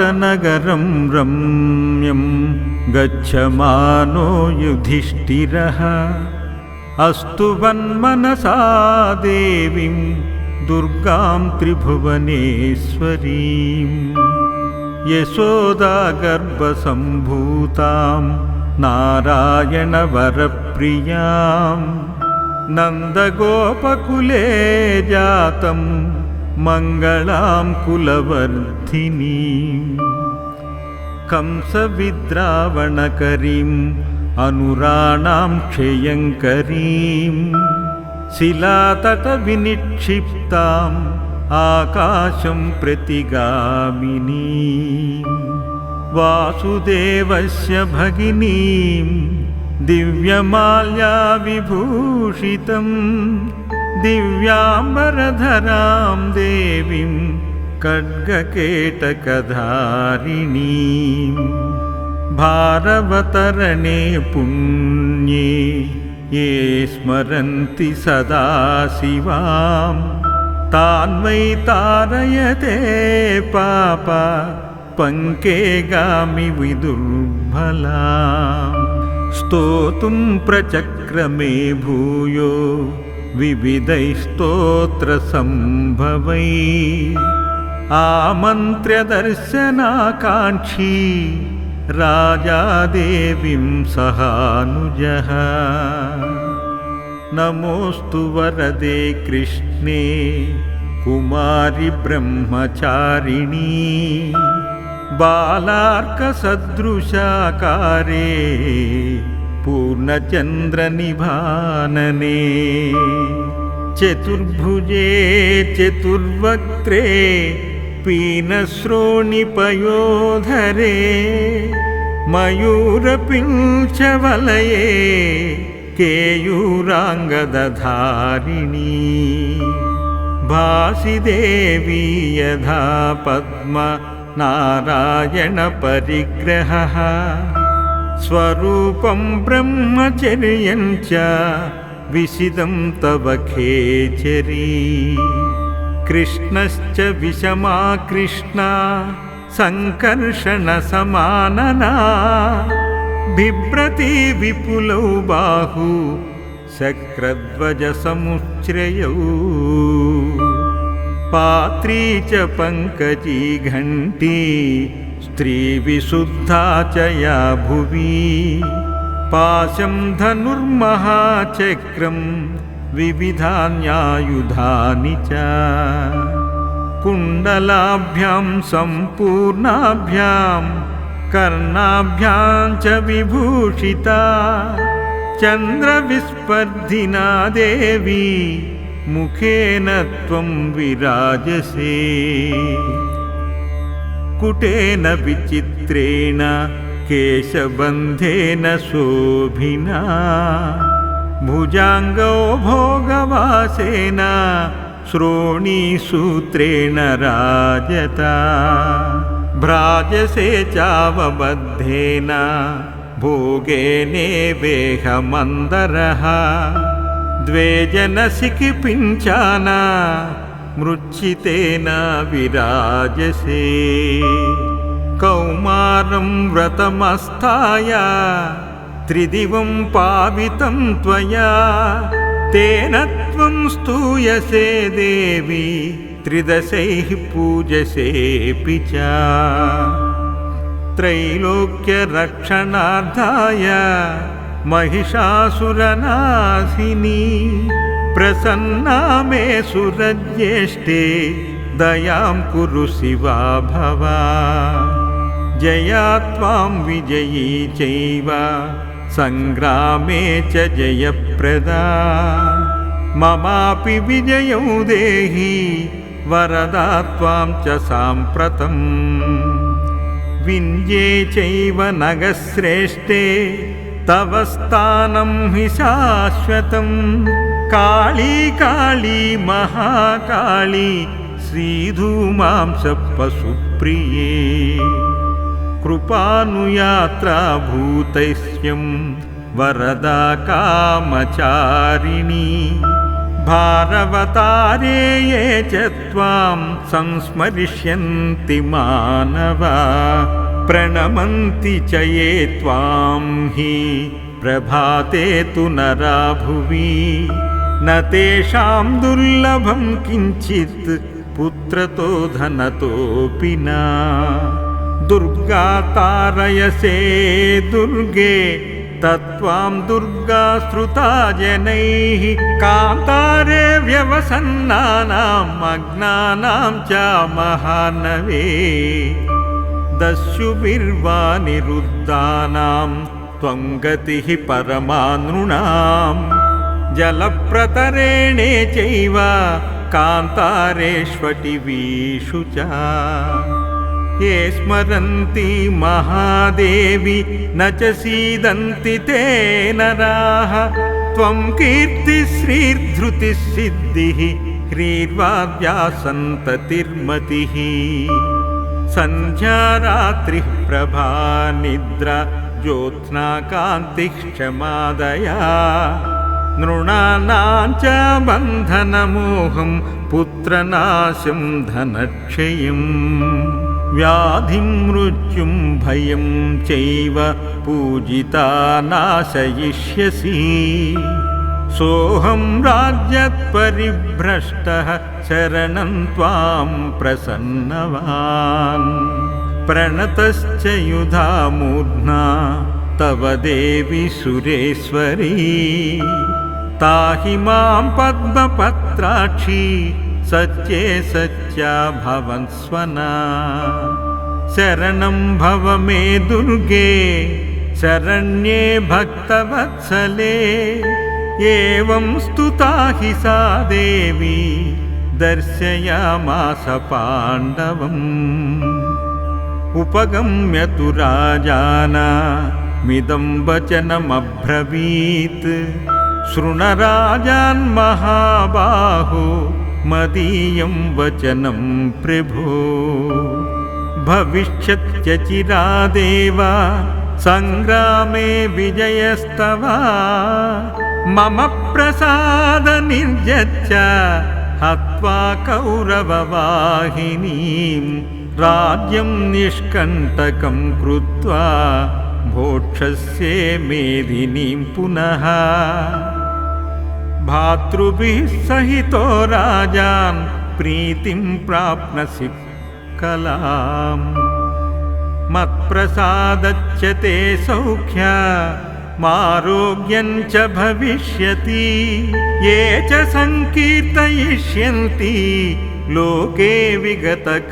विराटनगरं रम्यं गच्छमानो युधिष्ठिरः। अस्तु वन्मनसा देवीं दुर्गां त्रिभुवनेश्वरीम् यशोदागर्भसम्भूतां नारायणवरप्रियां। नन्दगोपकुले जातं मङ्गलां कुलवर्धिनी कंसविद्रावणकरीम् अनुराणां क्षयङ्करीं शिलातटविनिक्षिप्ताम् आकाशं प्रतिगामिनी वासुदेवस्य भगिनीं दिव्यमाल्याविभूषितं दिव्याम्बरधरां देवीं खड्गकेटकधारिणीं भारवतरणे पुण्ये ये स्मरन्ति सदा शिवाम् तान्वै तारयते पाप पङ्के गामि विदुर्बला स्तोतुं प्रचक्रमे भूयो विविधैस्तोत्रसम्भवै। आमन्त्र्यदर्शनाकाङ्क्षी राजादेवीं सहानुजः। नमोऽस्तु वरदे कृष्णे कुमारि ब्रह्मचारिणी बालार्कसदृशाकारे पूर्णचन्द्रनिभानने। चतुर्भुजे चतुर्वक्त्रे पीनश्रोणिपयोधरे मयूरपिञ्चवलये केयूराङ्गदधारिणी। भासिदेवी यथा पद्म नारायणपरिग्रहः स्वरूपं ब्रह्मचर्यं च विशिदं तव खेचरी। कृष्णश्च विषमा कृष्णा सङ्कर्षणसमानना बिभ्रति विपुलौ बाहु शक्रध्वजसमुच्च्रयौ पात्री च पङ्कजी घण्टी स्त्रीविशुद्धा च या भुवि पाशं धनुर्महाचक्रं विविधान्यायुधानि च। कुण्डलाभ्यां सम्पूर्णाभ्यां कर्णाभ्यां च विभूषिता। चन्द्रविस्पर्धिना देवी मुखेन त्वं विराजसे कुटेन विचित्रेण केशबन्धेन शोभिना। भुजाङ्गो भोगवासेन श्रोणीसूत्रेण राजता। भ्राजसे चावबद्धेन भोगेनेवेहमन्दरः द्वे जनसिखिपिञ्चाना मृच्छितेन विराजसे। कौमारं व्रतमस्थाय त्रिदिवं पावितं त्वया। तेन त्वं स्तूयसे देवी त्रिदशैः पूजसेऽपि च। त्रैलोक्यरक्षणार्थाय महिषासुरनाशिनी प्रसन्ना मे सुरज्येष्ठे दयां कुरु शिवा भवा। जया त्वां विजयी चैव सङ्ग्रामे च जयप्रदा। ममापि विजयौ देहि वरदा त्वां च साम्प्रतम्। विञ्जे चैव नगश्रेष्ठे तव स्थानं हि शाश्वतं। काली काली महाकाली श्रीधूमांसपशुप्रिये। कृपानुयात्रा भूतैस्यं वरदा कामचारिणी भारवतारे ये च त्वां संस्मरिष्यन्ति मानवा प्रणमन्ति च ये त्वां हि प्रभाते तु नरा भुवि न तेषां दुर्लभं किञ्चित् पुत्रतो धनतोऽपि न। दुर्गा तारयसे दुर्गे तत्त्वां दुर्गा श्रुता जनैः। कान्तारे व्यवसन्नानाम् अग्नानां च महानवे दस्युभिर्वानिरुद्धानां त्वं गतिः परमानृणां जलप्रतरेणे चैव कान्तारेष्वटिवीषु च। ये स्मरन्ति महादेवि न च सीदन्ति ते नराः। त्वं कीर्तिश्रीर्धृतिसिद्धिः ह्रीर्वाद्यासन्ततिर्मतिः सन्ध्या रात्रिः प्रभा निद्रा ज्योत्स्नाकान्तिः क्षमादया नृणानां च बन्धनमोहं पुत्रनाशं धनक्षयम् व्याधिं मृत्युं भयं चैव पूजिता नाशयिष्यसि सोऽहं राज्यत्परिभ्रष्टः शरणं त्वां प्रसन्नवान्। प्रणतश्च युधा मूर्ध्ना तव देवि सुरेश्वरी। ताहि मां पद्मपत्राक्षी सत्ये सत्या भवन्स्वना। शरणं भव मे दुर्गे शरण्ये भक्तवत्सले एवं स्तुता हि सा देवी दर्शयामास पाण्डवम्। उपगम्य तु राजाना मिदं वचनमब्रवीत् शृणराजान्महाबाहो मदीयं वचनं प्रभो। भविष्यत्यचिरादेव सङ्ग्रामे विजयस्तव। मम प्रसादनिर्यच्च हत्वा कौरववाहिनीं राज्यं निष्कण्टकं कृत्वा भोक्षस्य मेदिनीं पुनः। भातृभिः सहितो राजान् प्रीतिं प्राप्नसि कलाम् मत्प्रसादच्च ते सौख्य च भविष्यति। ये च सङ्कीर्तयिष्यन्ति लोके विगतकल्मषाः।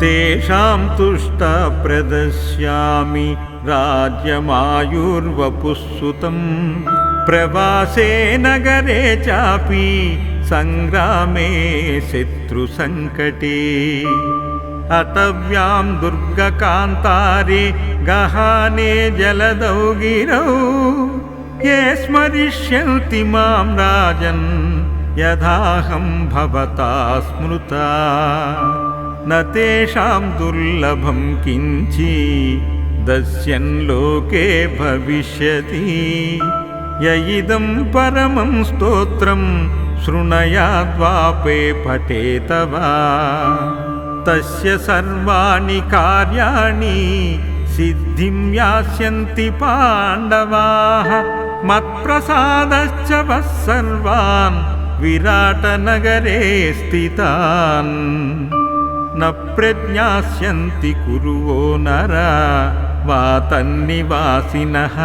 तेषां तुष्टा प्रदस्यामि राज्यमायुर्वपुःसुतम् प्रवासे नगरे चापि सङ्ग्रामे शत्रुसङ्कटे अतव्यां दुर्गकान्तारे गहाने जलदौ गिरौ ये स्मरिष्यन्ति मां राजन् यथाहं भवता स्मृता। न तेषां दुर्लभं किञ्चि दस्यन् लोके भविष्यति। य इदं परमं स्तोत्रं शृणयाद्वापे पठेत वा तस्य सर्वाणि कार्याणि सिद्धिं यास्यन्ति पाण्डवाः। मत्प्रसादश्च वः सर्वान् विराटनगरे स्थितान्। न प्रज्ञास्यन्ति कुरुवो नरा वा तन्निवासिनः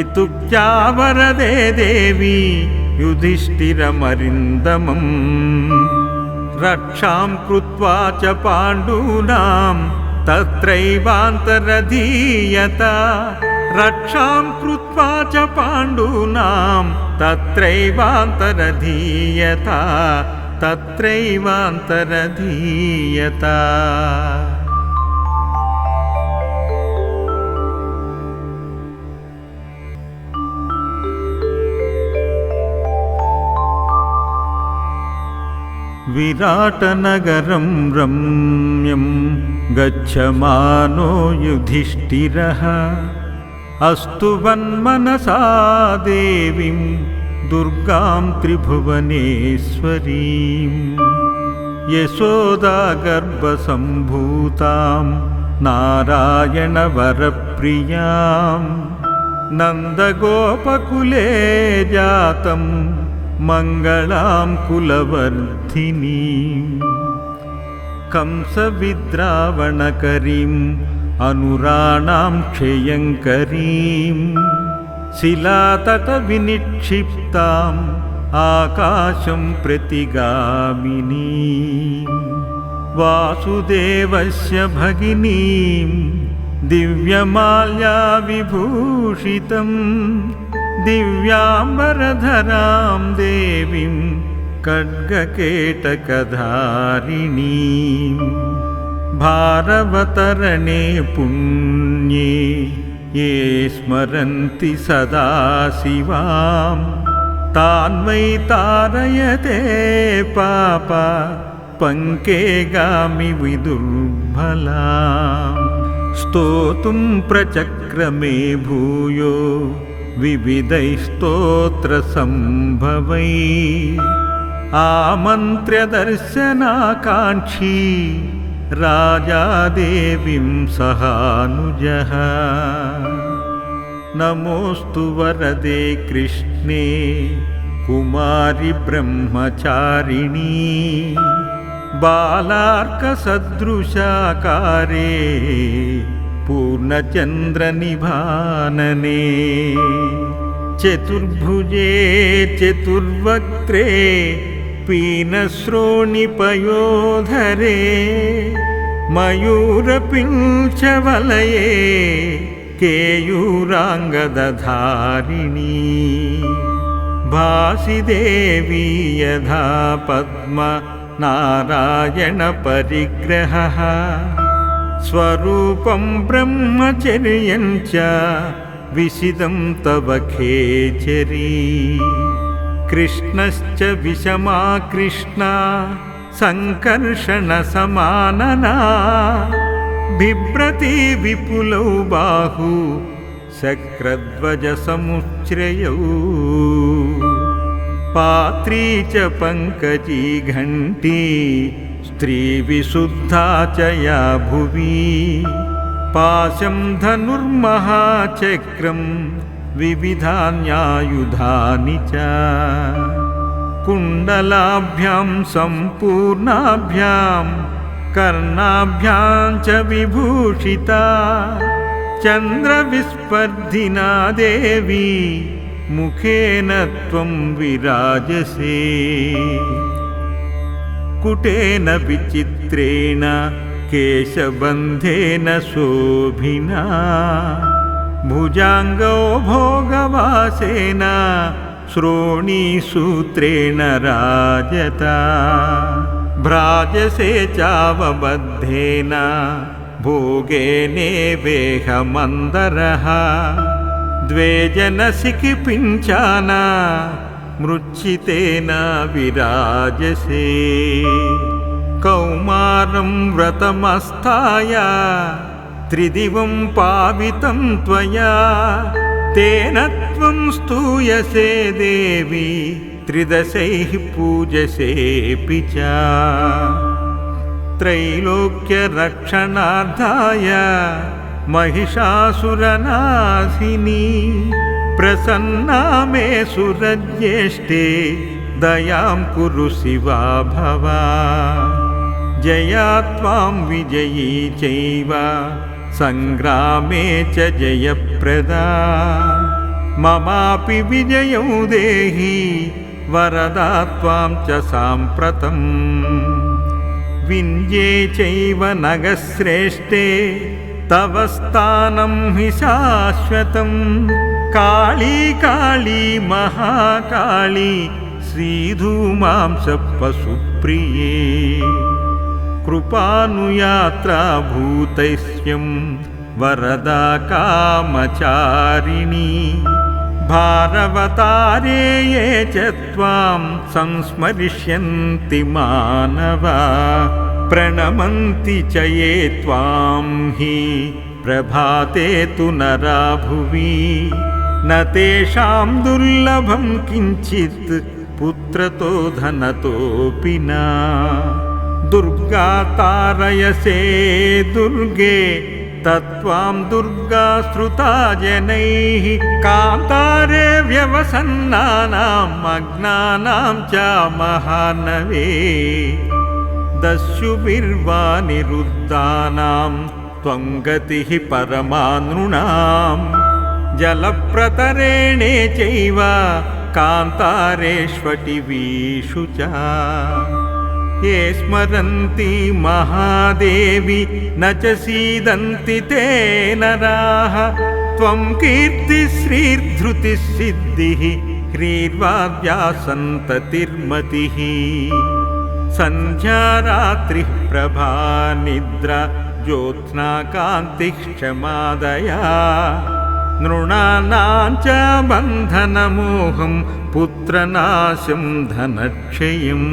इत्युक्त्या वरदे देवी युधिष्ठिरमरिन्दमम् रक्षां कृत्वा च पाण्डूनां तत्रैवान्तरधीयत। रक्षां कृत्वा च पाण्डूनां तत्रैवान्तरधीयत। तत्रैवान्तरधीयत विराटनगरं रम्यं गच्छमानो युधिष्ठिरः। अस्तु वन्मनसा देवीं दुर्गां त्रिभुवनेश्वरीम् यशोदागर्भसम्भूतां नारायणवरप्रियां। नन्दगोपकुले जातं मङ्गलां कुलवर्धिनीम् कंसविद्रावणकरीम् अनुराणां क्षयङ्करीं शिलातटविनिक्षिप्ताम् आकाशं प्रतिगामिनी। वासुदेवस्य भगिनीं दिव्यमाल्याविभूषितं दिव्याम्बरधरां देवीं खड्गकेटकधारिणीम् भारवतरणे पुण्ये ये स्मरन्ति सदा शिवां तान्वै तारयते पाप पङ्के गामि विदुर्बला स्तोतुं प्रचक्रमे भूयो विविधैस्तोत्रसम्भवै। आमन्त्र्यदर्शनाकाङ्क्षी राजादेवीं सहानुजः। नमोऽस्तु वरदे कृष्णे कुमारि ब्रह्मचारिणी बालार्कसदृशाकारे पूर्णचन्द्रनिभानने। चतुर्भुजे चतुर्वक्त्रे पीनश्रोणिपयोधरे मयूरपिञ्चवलये केयूराङ्गदधारिणी। भासिदेवी यथा पद्म नारायणपरिग्रहः स्वरूपं ब्रह्मचर्यं च विशिदं तव खेचरी कृष्णश्च विषमा कृष्णा सङ्कर्षणसमानना बिभ्रति विपुलौ बाहु शक्रध्वजसमुच्च्रयौ पात्री च पङ्कजी घण्टी स्त्रीविशुद्धा च या भुवि पाशं धनुर्महाचक्रम् विविधान्यायुधानि च। कुण्डलाभ्यां सम्पूर्णाभ्यां कर्णाभ्यां च विभूषिता। चन्द्रविस्पर्धिना देवी मुखेन त्वं विराजसे कुटेन विचित्रेण केशबन्धेन शोभिना। भुजाङ्गो भोगवासेन श्रोणीसूत्रेण राजता। भ्राजसे चावबद्धेन भोगेनेवेहमन्दरः। द्वे जनसिखिपिञ्चाना मृच्छितेन विराजसे। कौमारं व्रतमस्थाय त्रिदिवं पावितं त्वया। तेन त्वं स्तूयसे देवी त्रिदशैः पूजसेऽपि च। त्रैलोक्यरक्षणार्थाय महिषासुरनाशिनी प्रसन्ना मे सुरज्येष्ठे दयां कुरु शिवा भवा। जया त्वां विजयी चैव सङ्ग्रामे च जयप्रदा। ममापि विजयौ देहि वरदा त्वां च साम्प्रतम् विञ्जे चैव नगश्रेष्ठे तव स्थानं हि शाश्वतं काली काली महाकाली श्रीधूमांसपशुप्रिये। कृपानुयात्रा भूतैस्यं वरदा कामचारिणी भारवतारे ये च त्वां संस्मरिष्यन्ति मानवा। प्रणमन्ति च ये त्वां हि प्रभाते तु नरा भुवि न तेषां दुर्लभं किञ्चित् पुत्रतो धनतोऽपि न। दुर्गा तारयसे दुर्गे तत्त्वां दुर्गा श्रुता जनैः। कान्तारे व्यवसन्नानाम् अग्नानां च महानवे। दस्युभिर्वा निरुद्धानां त्वं गतिः परमानृणां जलप्रतरेणे चैव कान्तारेष्वटिवीषु च। ये स्मरन्ति महादेवि न च सीदन्ति ते नराः। त्वं कीर्तिश्रीर्धृतिसिद्धिः ह्रीर्वाद्यासन्ततिर्मतिः सन्ध्या रात्रिः प्रभा निद्रा ज्योत्स्नाकान्तिः क्षमादया नृणानां च बन्धनमोहं पुत्रनाशं धनक्षयम्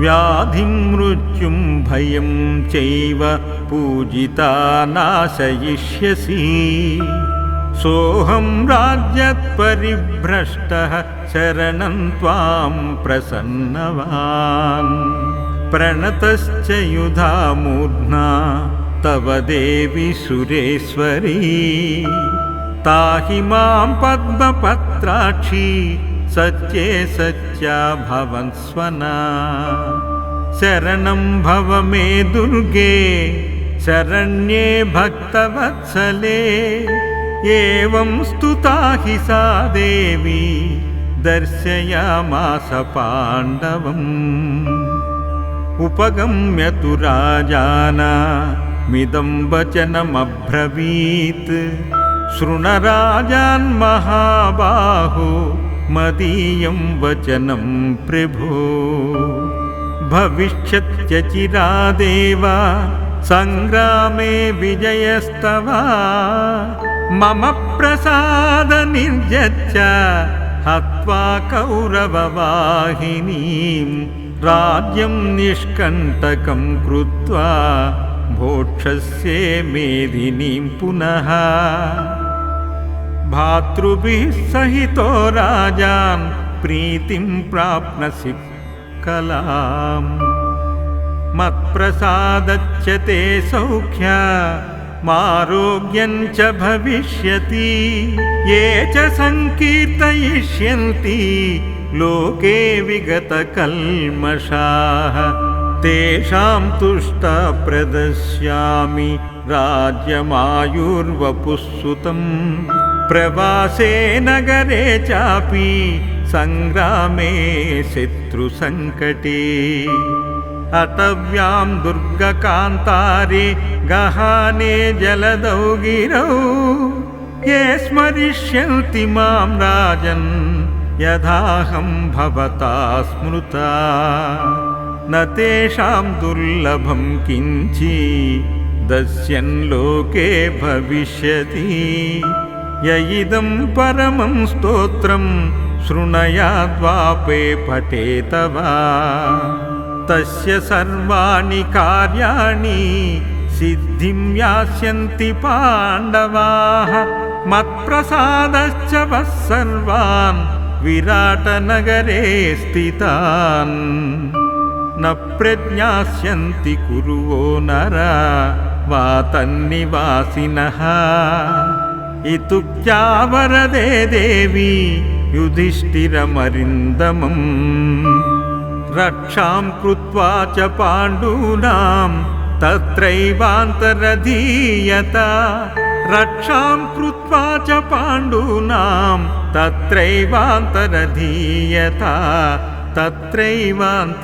व्याधिं मृत्युं भयं चैव पूजिता नाशयिष्यसि सोऽहं राज्यत्परिभ्रष्टः शरणं त्वां प्रसन्नवान् प्रणतश्च युधा मूर्ध्ना तव देवि सुरेश्वरी। ताहि मां पद्मपत्राक्षी सत्ये सत्या भवन्स्वना शरणं भव मे दुर्गे शरण्ये भक्तवत्सले। एवं स्तुता हि सा देवी दर्शयामास पाण्डवम् उपगम्य तु राजानामिदं वचनमब्रवीत्। शृणराजान्महाबाहो मदीयं वचनं प्रभो। भविष्यत्यचिरादेव सङ्ग्रामे विजयस्तव। मम प्रसादनिर्यच्च हत्वा कौरववाहिनीं राज्यं निष्कण्टकं कृत्वा भोक्षस्य मेदिनीं पुनः। भातृभिः सहितो राजान् प्रीतिं प्राप्नसि कलाम्। मत्प्रसादच्च ते सौख्य मारोग्यं च भविष्यति। ये च सङ्कीर्तयिष्यन्ति लोके विगतकल्मषाः तेषां तुष्टा प्रदस्यामि राज्यमायुर्वपुःसुतम् प्रवासे नगरे चापि सङ्ग्रामे शत्रुसङ्कटे। अटव्यां दुर्गकान्तारे गहाने जलदौ गिरौ ये स्मरिष्यन्ति मां राजन् यदाहं भवता स्मृता। न तेषां दुर्लभं किञ्चि दस्यन् लोके भविष्यति। य इदं परमं स्तोत्रं शृणयाद्वापे पठेत वा तस्य सर्वाणि कार्याणि सिद्धिं यास्यन्ति पाण्डवाः। मत्प्रसादश्च वः सर्वान् विराटनगरे स्थितान्। न प्रज्ञास्यन्ति कुरुवो नरा वा तन्निवासिनः इत्युक्त्या वरदे देवी युधिष्ठिरमरिन्दमम्। रक्षां कृत्वा च पाण्डूनां तत्रैवान्तरधीयत रक्षां कृत्वा च पाण्डूनां तत्रैवान्तरधीयत तत्रैवान्तरधीयत